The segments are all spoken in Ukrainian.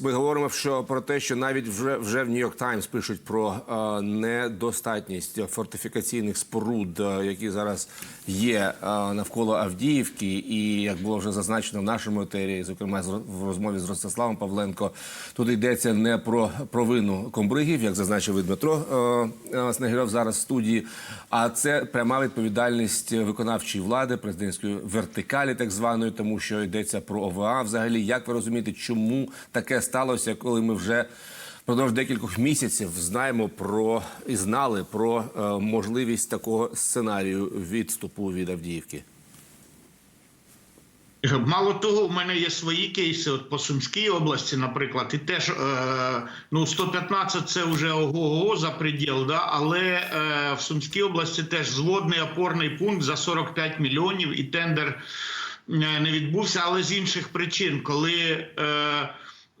ми говоримо що про те, що навіть вже вже в Нью-Йорк Таймс пишуть про е, недостатність фортифікаційних споруд, е, які зараз є е, навколо Авдіївки, і як було вже зазначено в нашому етері, зокрема в розмові з Ростиславом Павленко, тут йдеться не про провину комбригів, як зазначив і Дмитро е, е, Снегирьов зараз в студії, а це пряма відповідальність виконавчої влади, президентської вертикалі, так званої, тому що йдеться про ОВА. Взагалі, як ви розумієте, чому таке сталося, коли ми вже впродовж декількох місяців знаємо про і знали про е, можливість такого сценарію відступу від Авдіївки? Мало того, в мене є свої кейси от по Сумській області, наприклад, і теж е, ну 115 це вже ого-го за приділ, да? але е, в Сумській області теж зводний опорний пункт за 45 мільйонів і тендер е, не відбувся, але з інших причин, коли. Е,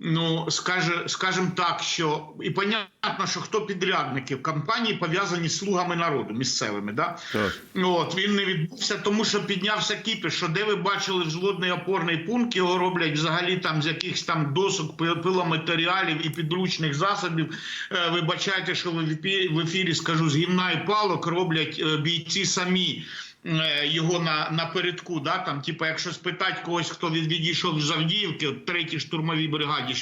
Ну, скаже, скажем так, що і понятно, що хто підрядники в компанії пов'язані з слугами народу місцевими, да? Так. От він не відбувся, тому що піднявся кіпіш. Що де ви бачили взводний опорний пункт, його роблять взагалі там з якихось там досок, пи- пиломатеріалів і підручних засобів. Е, Вибачайте, що в ефірі, в ефірі скажу з гімна і палок роблять е, бійці самі. Е, Його на напередку, да там, типу, якщо спитати когось, хто від, відійшов з Авдіївки, третій штурмовій бригаді,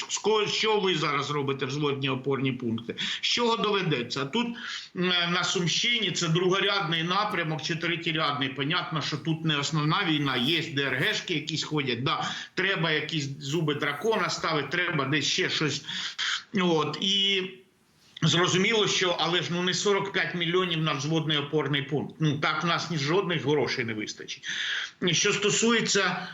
що ви зараз робите взводні опорні пункти? З чого доведеться? Тут е, на Сумщині це другорядний напрямок чи третєрядний. Понятно, що тут не основна війна, є ДРГшки якісь ходять. Да, треба якісь зуби дракона ставити, треба десь ще щось. От і. Зрозуміло, що але ж ну не 45 мільйонів на взводний опорний пункт. Ну так в нас ні жодних грошей не вистачить. Що стосується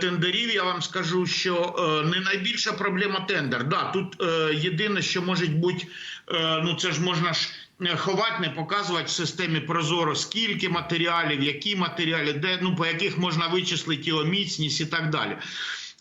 тендерів, я вам скажу, що е, не найбільша проблема тендер. Да, тут е, єдине, що може бути, е, ну це ж можна ж. е, Ховати, не показувати в системі Прозоро, скільки матеріалів, які матеріали, де ну по яких можна вичислити його міцність і так далі.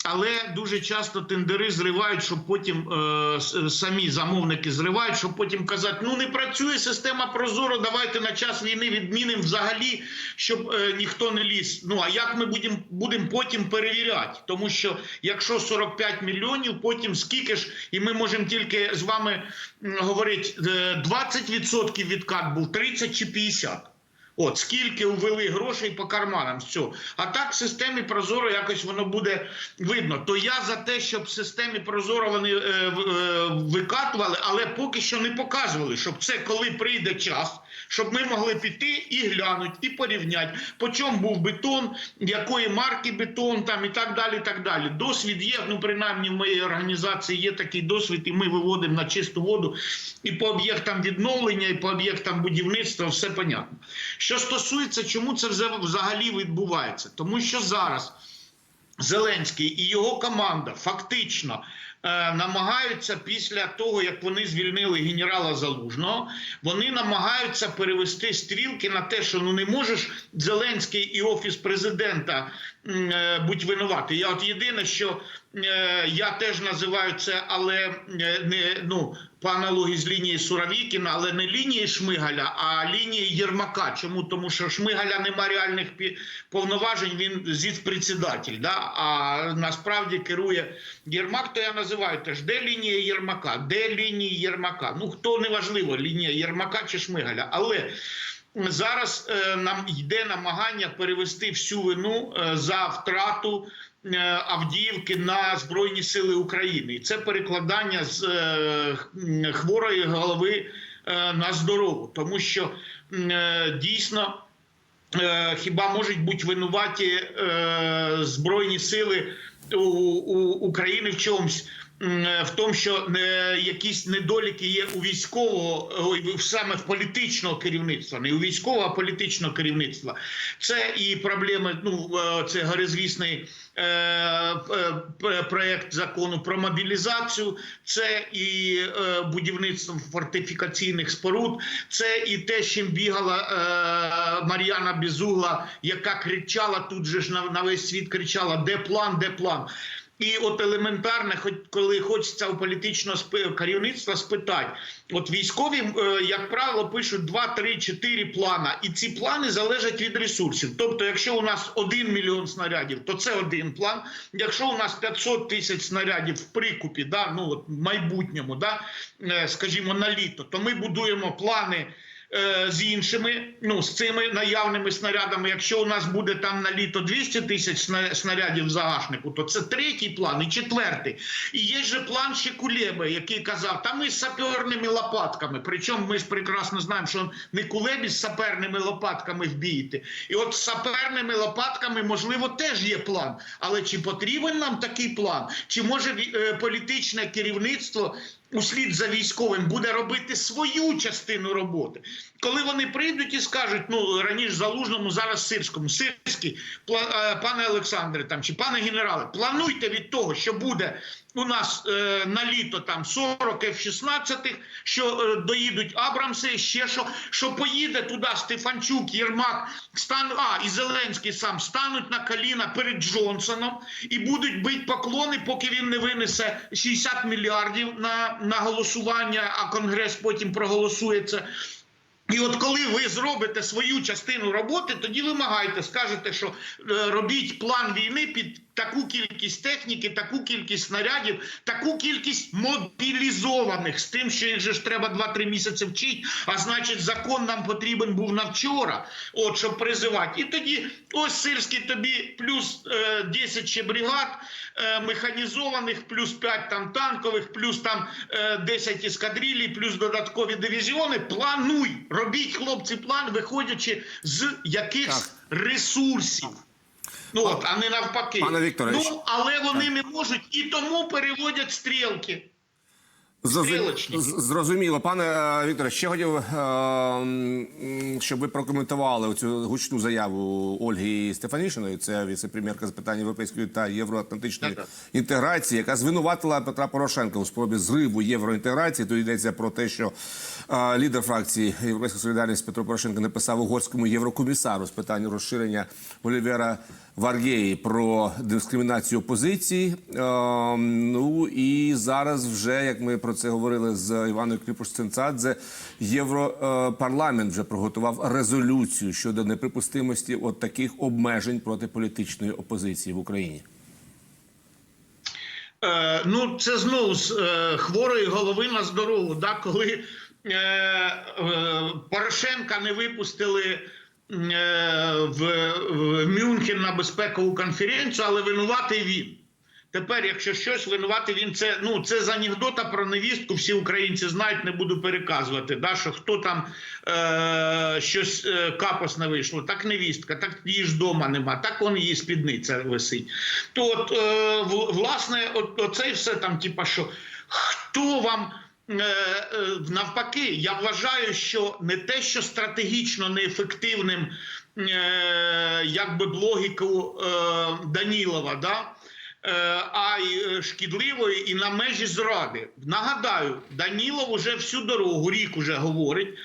Але дуже часто тендери зривають, щоб потім е, самі замовники зривають, щоб потім казати, ну не працює система Прозоро, давайте на час війни відмінимо взагалі, щоб е, ніхто не ліз. Ну а як ми будемо будем потім перевіряти? Тому що якщо 45 мільйонів, потім скільки ж, і ми можемо тільки з вами говорити, е, 20% відкат був, 30 чи 50. От скільки ввели грошей по карманам, все. А так в системі Прозоро якось воно буде видно. То я за те, щоб в системі Прозоро вони е, е, викатували, але поки що не показували, щоб це коли прийде час, щоб ми могли піти і глянути, і порівняти, по чому був бетон, якої марки бетон, там і так далі. так далі. Досвід є. Ну, принаймні, в моїй організації є такий досвід, і ми виводимо на чисту воду і по об'єктам відновлення, і по об'єктам будівництва, все понятно. Що стосується, чому це взагалі відбувається, тому що зараз. Зеленський і його команда фактично е, намагаються після того, як вони звільнили генерала Залужного, вони намагаються перевести стрілки на те, що ну не можеш Зеленський і офіс президента е, бути винувати. Я от єдине, що я теж називаю це, але е, не ну по аналогії з лінії Суровікіна, але не лінії Шмигаля, а лінії Єрмака. Чому? Тому що Шмигаля нема реальних повноважень, він зіцпредседатель, да? а насправді керує Єрмак, то я називаю теж, де лінія Єрмака, де лінії Єрмака. Ну, хто неважливо, лінія Єрмака чи Шмигаля. Але зараз е, нам йде намагання перевести всю вину е, за втрату е, Авдіївки на Збройні Сили України. І це перекладання з хворої голови на здорову, тому що дійсно. Хіба можуть бути винуваті збройні сили у України в чомусь? Е, В тому, що е, якісь недоліки є у військового, саме в політичного керівництва, не у військового, а політичного керівництва. Це і проблеми. Ну е, це горизвісний проект закону про мобілізацію, це і будівництво фортифікаційних споруд, це і те, чим бігала Мар'яна Безугла, яка кричала тут же ж на весь світ кричала: де план, де план. І от елементарне, хоч коли хочеться у політичного керівництва спитати, от військові, е, як правило, пишуть 2, 3, 4 плана, і ці плани залежать від ресурсів. Тобто, якщо у нас 1 мільйон снарядів, то це один план. Якщо у нас 500 тисяч снарядів в прикупі, да, ну от в майбутньому, да, е, скажімо, на літо, то ми будуємо плани. Е, З іншими, ну з цими наявними снарядами, якщо у нас буде там на літо 200 тисяч снарядів в загашнику, то це третій план і четвертий. І є же план ще Кулеби, який казав, та ми з саперними лопатками. Причому ми ж прекрасно знаємо, що не Кулебі з саперними лопатками вбієте. І от з саперними лопатками, можливо, теж є план. Але чи потрібен нам такий план? Чи може е, політичне керівництво услід за військовим буде робити свою частину роботи. Коли вони прийдуть і скажуть, ну раніше залужному, зараз сирському, сирський, е, пане Олександре, там чи пане генерале, плануйте від того, що буде у нас е, на літо там 40 F-16, що е, доїдуть Абрамси, ще що, що поїде туди Стефанчук, Єрмак, стан, а і Зеленський сам стануть на коліна перед Джонсоном і будуть бити поклони, поки він не винесе 60 мільярдів на, на голосування, а Конгрес потім проголосує це. І от коли ви зробите свою частину роботи, тоді вимагайте, скажете, що е, робіть план війни під таку кількість техніки, таку кількість снарядів, таку кількість мобілізованих з тим, що їх же ж треба 2-3 місяці вчити, а значить, закон нам потрібен був на вчора, от щоб призивати. І тоді ось Сирський тобі плюс е, 10 ще бригад е, механізованих, плюс 5 там танкових, плюс там е, 10 ескадрилій, плюс додаткові дивізіони. Плануй, робіть хлопці план, виходячи з якихось ресурсів. Ну от, а не навпаки. Пане Вікторе, ну, але вони не можуть і тому переводять стрілки. Зрозум- Зрозуміло, пане е, Вікторе, ще хотів, е, щоб ви прокоментували цю гучну заяву Ольги Стефанішиної, це віце-прем'єрка з питань європейської та євроатлантичної інтеграції, яка звинуватила Петра Порошенка у спробі зриву євроінтеграції. Тут йдеться про те, що лідер фракції Європейська Солідарність Петро Порошенко написав угорському єврокомісару з питань розширення Олівера Варгеї про дискримінацію опозиції. Ну і зараз, вже як ми про це говорили з Іваною Кліпуш-Цинцадзе, Європарламент вже приготував резолюцію щодо неприпустимості от таких обмежень проти політичної опозиції в Україні. Е, ну, це знову з е, хворої голови на здорову. Да? Коли Порошенка не випустили е, в, Мюнхен на безпекову конференцію, але винуватий він. Тепер, якщо щось винувати, він це ну це з анекдота про невістку. Всі українці знають, не буду переказувати. Да, що хто там е, щось е, капосне вийшло, так невістка, так її ж дома нема, так он її спідниця висить. То от е, власне, от, оце все там, типа, що хто вам. Е, е, Навпаки, я вважаю, що не те, що стратегічно неефективним, е, якби б логіку Данілова, да, а й шкідливою і на межі зради. Нагадаю, Данілов уже всю дорогу, рік уже говорить,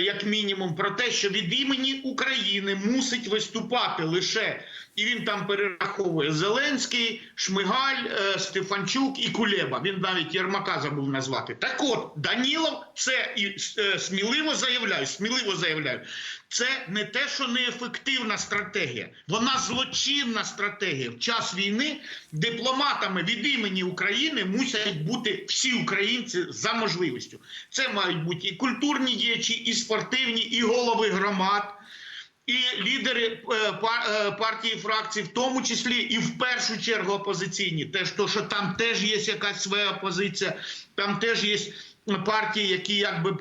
як мінімум, про те, що від імені України мусить виступати лише, і він там перераховує Зеленський, Шмигаль, е, Стефанчук і Кулеба. Він навіть Єрмака забув назвати. Так от, Данілов, це і е, сміливо заявляю, сміливо заявляю, це не те, що неефективна стратегія, вона злочинна стратегія. В час війни дипломатами від імені України мусять бути всі українці за можливістю. Це мають бути і культурні діячі, і спортивні, і голови громад. І лідери е, е, партії фракцій, в тому числі і в першу чергу опозиційні, теж то, що там теж є якась своя опозиція, там теж є партії, які якби.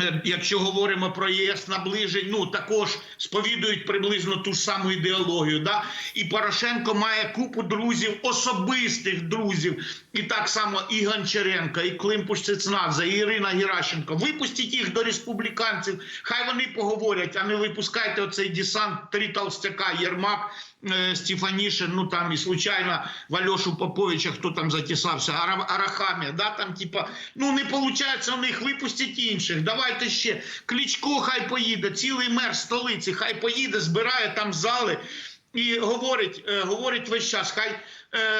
Е, Якщо говоримо про ЄС наближень, ну також сповідують приблизно ту ж саму ідеологію. Да? І Порошенко має купу друзів, особистих друзів, і так само і Гончаренко, і Климпуш Цецнадзе, і Ірина Геращенко. Випустіть їх до республіканців, хай вони поговорять, а не випускайте оцей десант три толстяка, Єрмак, е, Стефанішин, ну там і случайно Вальошу Поповича, хто там затісався, Ара- Арахамія, да, там типа, ну не виходить у них, випустіть інших, давайте ще. Кличко хай поїде, цілий мер столиці, хай поїде, збирає там зали і говорить, е, говорить весь час, хай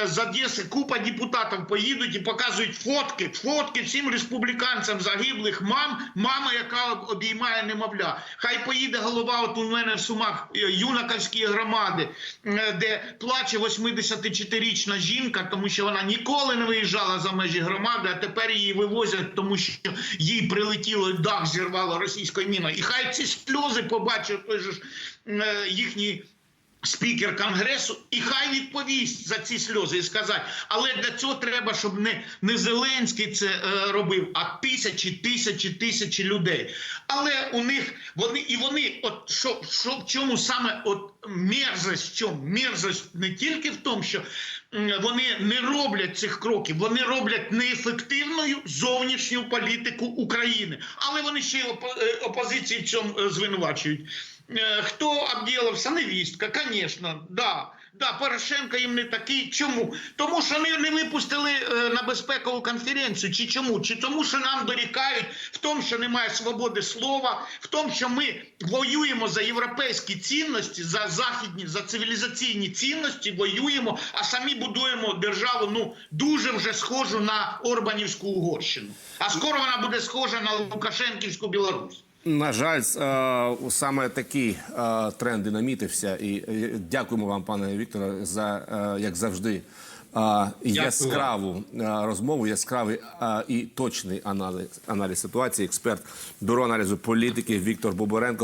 з Одеси купа депутатів поїдуть і показують фотки, фотки всім республіканцям загиблих мам, мама, яка обіймає немовля. Хай поїде голова, от у мене в Сумах е, юнаковської громади, е, де плаче 84-річна жінка, тому що вона ніколи не виїжджала за межі громади, а тепер її вивозять, тому що їй прилетіло дах, зірвало російською міною. І хай ці сльози побачить той же ж е, їхній спікер конгресу, і хай відповість за ці сльози і сказати. Але для цього треба, щоб не, не Зеленський це е, робив, а тисячі, тисячі, тисячі людей. Але у них вони і вони, от що, що в чому саме от мерзость, чому мерзость не тільки в тому, що вони не роблять цих кроків, вони роблять неефективною зовнішню політику України, але вони ще й е, опозиції в цьому е, звинувачують. Е, Хто обділився? Невістка, звісно, да. Да, Порошенко їм не такий. Чому? Тому що не, не випустили е, на безпекову конференцію. Чи чому? Чи тому, що нам дорікають в тому, що немає свободи слова, в тому, що ми воюємо за європейські цінності, за західні, за цивілізаційні цінності, воюємо, а самі будуємо державу ну дуже вже схожу на Орбанівську Угорщину. А скоро вона буде схожа на Лукашенківську Білорусь. На жаль, е, саме такий е, тренд намітився. І дякуємо вам, пане Вікторе, за е, як завжди. Яскраву розмову, яскравий і точний аналіз, аналіз ситуації. Експерт бюро аналізу політики Віктор Боборенко.